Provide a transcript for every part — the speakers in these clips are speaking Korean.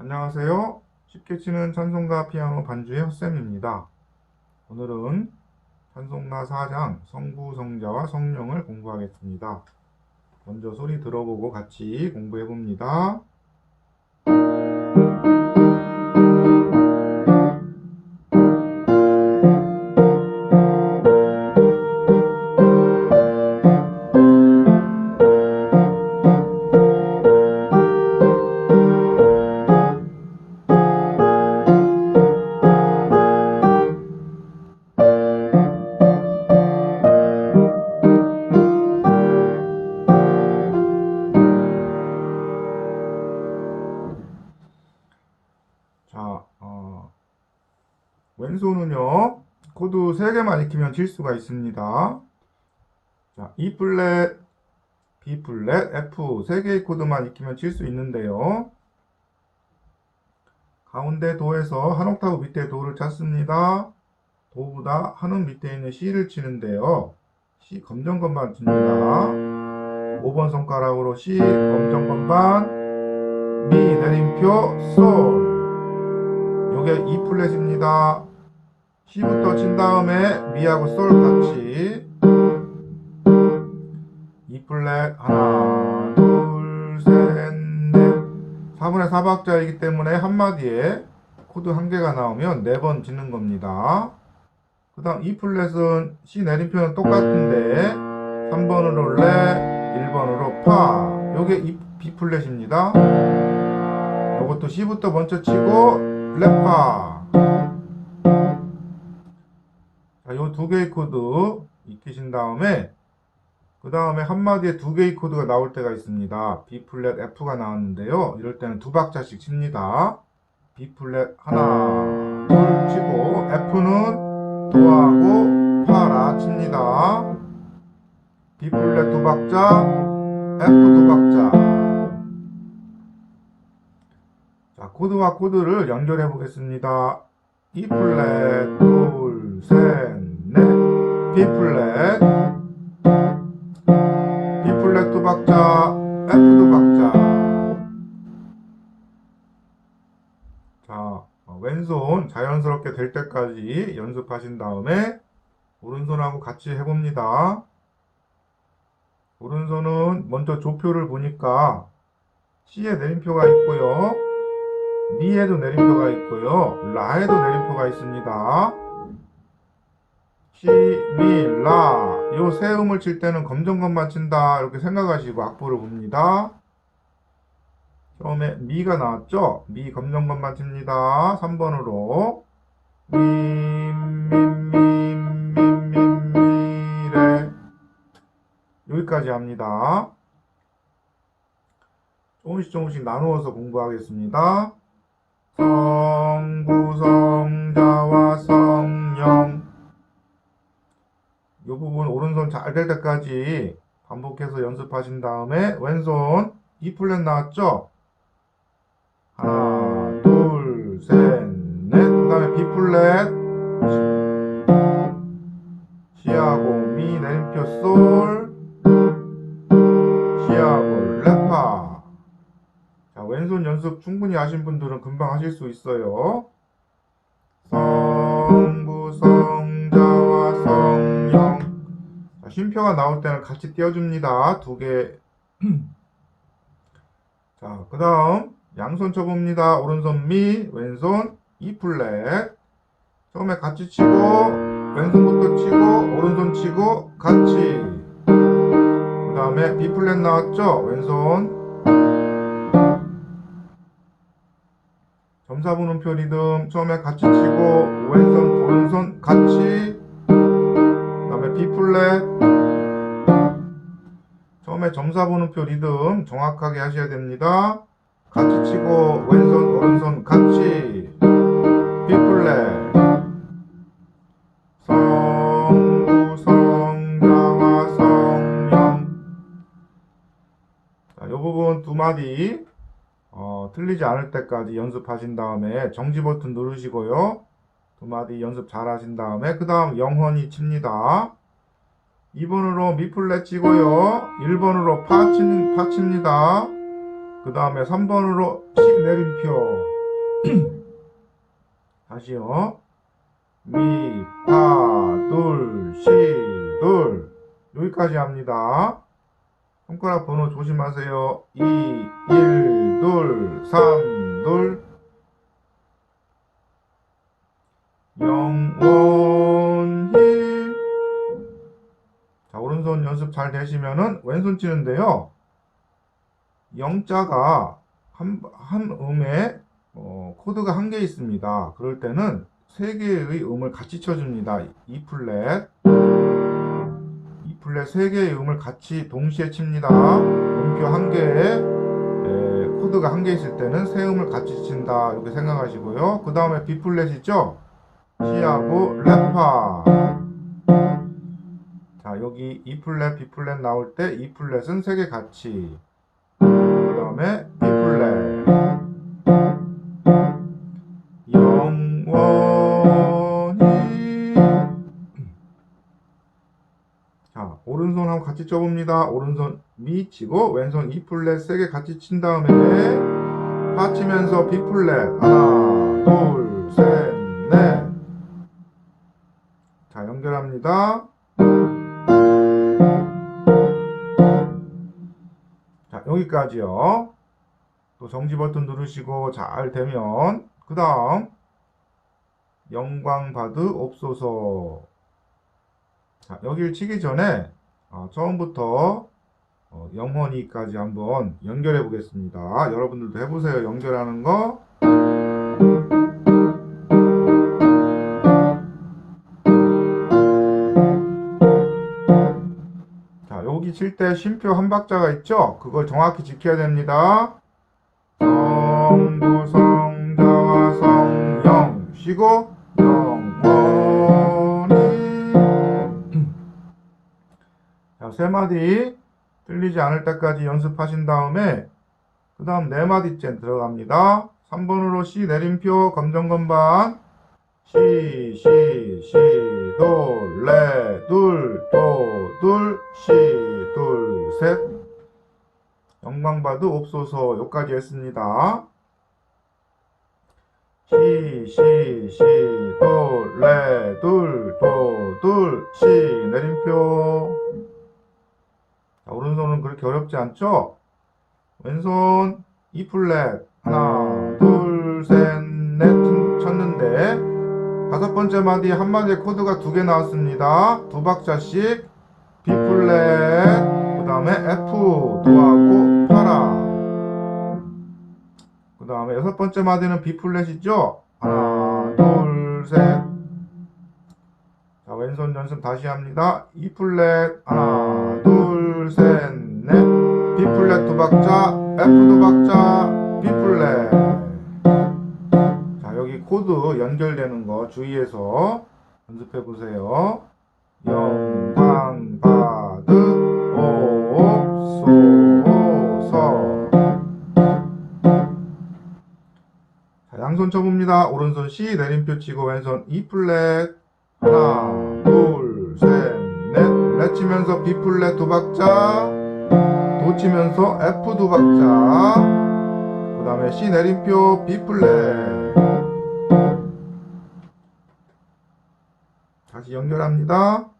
안녕하세요. 쉽게 치는 찬송가 피아노 반주의 헛쌤입니다. 오늘은 찬송가 4장 성부, 성자와 성령을 공부하겠습니다. 먼저 소리 들어보고 같이 공부해 봅니다. 왼손은요, 코드 3개만 익히면 칠 수가 있습니다. 자, E 플랫, B 플랫, F 3개의 코드만 익히면 칠 수 있는데요. 가운데 도에서 한 옥타브 밑에 도를 찾습니다. 도보다 한음 밑에 있는 C를 치는데요. C 검정 건반 칩니다. 5번 손가락으로 C 검정 건반, 미 내림표 솔. 요게 E 플랫입니다. C부터 친 다음에 미하고 솔 같이 E 플랫 하나 둘셋넷 4분의 4박자이기 때문에 한마디에 코드 한 개가 나오면 네 번 짓는 겁니다. 그 다음 E 플랫은 C 내림표는 똑같은데 3번으로 레 1번으로 파 요게 E, B 플랫입니다. 요것도 C부터 먼저 치고 레파. 자, 요 두 개의 코드 익히신 다음에 그 다음에 한마디에 두 개의 코드가 나올 때가 있습니다. B 플랫 F가 나왔는데요. 이럴 때는 두 박자씩 칩니다. B 플랫 하나, 둘 치고 F는 도하고 파라 칩니다. B 플랫 두 박자, F 두 박자. 자, 코드와 코드를 연결해 보겠습니다. E 플랫, 둘, 셋, 넷. B 플랫. B 플랫 두 박자, F 두 박자. 자, 어, 왼손 자연스럽게 될 때까지 연습하신 다음에 오른손하고 같이 해봅니다. 오른손은 먼저 조표를 보니까 C에 내림표가 있고요. 미에도 내림표가 있고요. 라에도 내림표가 있습니다. 시, 미, 라. 요 세 음을 칠 때는 검정것만 친다. 이렇게 생각하시고 악보를 봅니다. 처음에 미가 나왔죠? 미 검정것만 칩니다. 3번으로. 미, 미, 미, 미, 미, 미, 레. 여기까지 합니다. 조금씩 조금씩 나누어서 공부하겠습니다. 성부, 성 잘 될 때까지 반복해서 연습하신 다음에 왼손 E 플랫 나왔죠? 하나, 둘, 셋, 넷. 그 다음에 B 플랫. C하고 미 내림표 솔. C하고 레파. 자, 왼손 연습 충분히 하신 분들은 금방 하실 수 있어요. 쉼표가 나올 때는 같이 띄워줍니다. 두 개. 자, 그 다음, 양손 쳐봅니다. 오른손 미, 왼손 E 플랫. 처음에 같이 치고, 왼손부터 치고, 오른손 치고, 같이. 그 다음에 B 플랫 나왔죠? 왼손. 점사분음표 리듬 처음에 같이 치고 왼손 오른손 같이 그 다음에 B 플랫 처음에 점사분음표 리듬 정확하게 하셔야 됩니다 같이 치고 왼손 오른손 같이 B 플랫 두 마디 어, 틀리지 않을 때까지 연습하신 다음에 정지 버튼 누르시고요. 두 마디 연습 잘 하신 다음에 그 다음 영원히 칩니다. 2번으로 미 플랫 치고요. 1번으로 파, 치, 파 칩니다. 그그 다음에 3번으로 C 내림표. 다시요. 미, 파, 둘, 시, 둘. 여기까지 합니다. 손가락 번호 조심하세요. 2, 1, 둘, 3, 둘. 영원 오른손 연습 잘 되시면은 왼손 치는데요. 영자가 한, 한 음에 어, 코드가 한 개 있습니다. 그럴 때는 세 개의 음을 같이 쳐줍니다. E 플랫, E 플랫 세 개의 음을 같이 동시에 칩니다. 음표 한 개에 에, 코드가 한 개 있을 때는 세 음을 같이 친다 이렇게 생각하시고요. 그 다음에 B 플랫이죠. C하고 레파. 자 여기 E 플랫, B 플랫 나올 때 E 플랫은 세 개 같이. 그 다음에 B 플랫. 영원히. 자, 오른손 하고 같이 쳐봅니다. 오른손 미 치고, 왼손 E 플랫 세 개 같이 친 다음에, 파 치면서 B 플랫. 하나, 둘, 셋, 넷. 자, 연결합니다. 자, 여기까지요. 또 정지 버튼 누르시고 잘 되면 그 다음 영광 받으옵소서. 자, 여기를 치기 전에 어, 처음부터 어, 영원히까지 한번 연결해 보겠습니다. 여러분들도 해보세요. 연결하는 거. 칠 때 쉼표 한 박자가 있죠? 그걸 정확히 지켜야 됩니다. 성부 성자와 성령 쉬고 영원히 자, 세 마디 틀리지 않을 때까지 연습하신 다음에 그 다음 네 마디째 들어갑니다. 3번으로 C 내림표 검정건반 시, 시, 시, 돌, 레, 둘, 도, 둘, 시, 둘, 셋. 영광받으 옵소서 여기까지 했습니다. 시, 시, 시, 돌, 레, 둘, 도, 둘, 시, 내림표. 자, 오른손은 그렇게 어렵지 않죠? 왼손 E 플랫 하나, 둘, 셋, 넷 쳤는데 다섯 번째 마디 한 마디에 코드가 두 개 나왔습니다. 두 박자씩 B 플랫, 그 다음에 F 도하고 파라. 그 다음에 여섯 번째 마디는 B 플랫이죠. 하나, 둘, 셋. 자 왼손 연습 다시 합니다. E 플랫 하나, 둘, 셋, 넷. B 플랫 두 박자, F 두 박자, B 플랫. 자, 여기 코드 연결되는 거 주의해서 연습해 보세요. 영광 받으 옵소서. 자, 양손 쳐봅니다. 오른손 C 내림표 치고 왼손 E 플랫 하나, 둘, 셋, 넷. 레 치면서 B 플랫 두 박자, 도 치면서 F 두 박자. 그 다음에 C 내림표 B 플랫. 다시 연결합니다.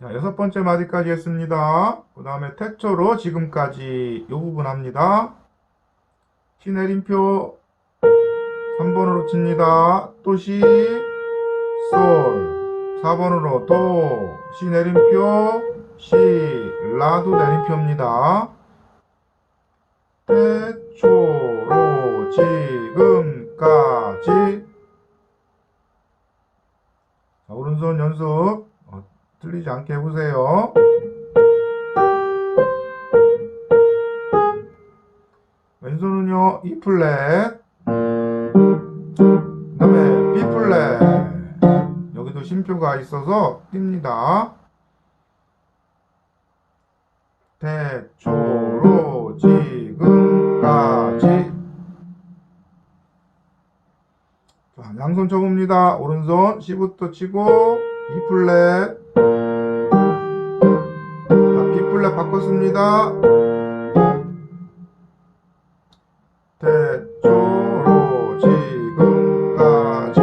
자, 여섯 번째 마디까지 했습니다. 그 다음에 태초로 지금까지 이 부분 합니다. 시 내림표 3번으로 칩니다. 또 시, 솔. 4번으로 도, 시 내림표, 시, 라도 내림표입니다. 태초로 지금까지. 자, 오른손 연습. 어, 틀리지 않게 해보세요. 왼손은요, E 플랫. 그 다음에 B 플랫. 여기도 쉼표가 있어서 띱니다. 태초로 지 양손 쳐봅니다. 오른손 C부터 치고 E 플랫. 자, B 플랫 바꿨습니다. 대초로 지금까지.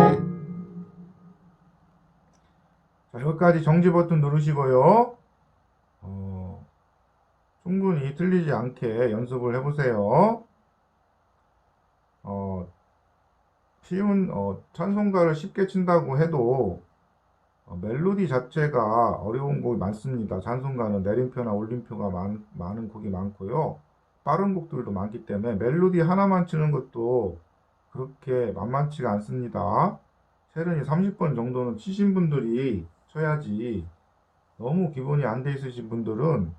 자, 여기까지 정지 버튼 누르시고요. 어, 충분히 틀리지 않게 연습을 해보세요. 어, 쉬운 어, 찬송가를 쉽게 친다고 해도 어, 멜로디 자체가 어려운 곡이 많습니다. 찬송가는 내림표나 올림표가 많, 많은 곡이 많고요. 빠른 곡들도 많기 때문에 멜로디 하나만 치는 것도 그렇게 만만치가 않습니다. 세련이 30번 정도는 치신 분들이 쳐야지 너무 기본이 안 돼 있으신 분들은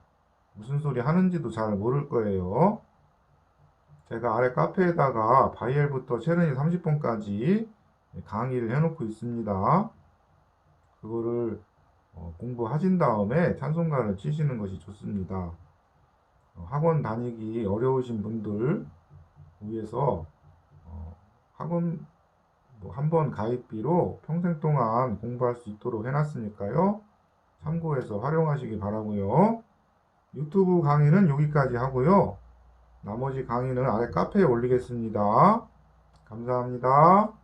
무슨 소리 하는지도 잘 모를 거예요. 제가 아래 카페에다가 바이엘부터 체르니 30번까지 강의를 해놓고 있습니다. 그거를 어, 공부하신 다음에 찬송가를 치시는 것이 좋습니다. 어, 학원 다니기 어려우신 분들 위해서 어, 학원 뭐 한번 가입비로 평생 동안 공부할 수 있도록 해놨으니까요. 참고해서 활용하시기 바라고요. 유튜브 강의는 여기까지 하고요. 나머지 강의는 아래 카페에 올리겠습니다. 감사합니다.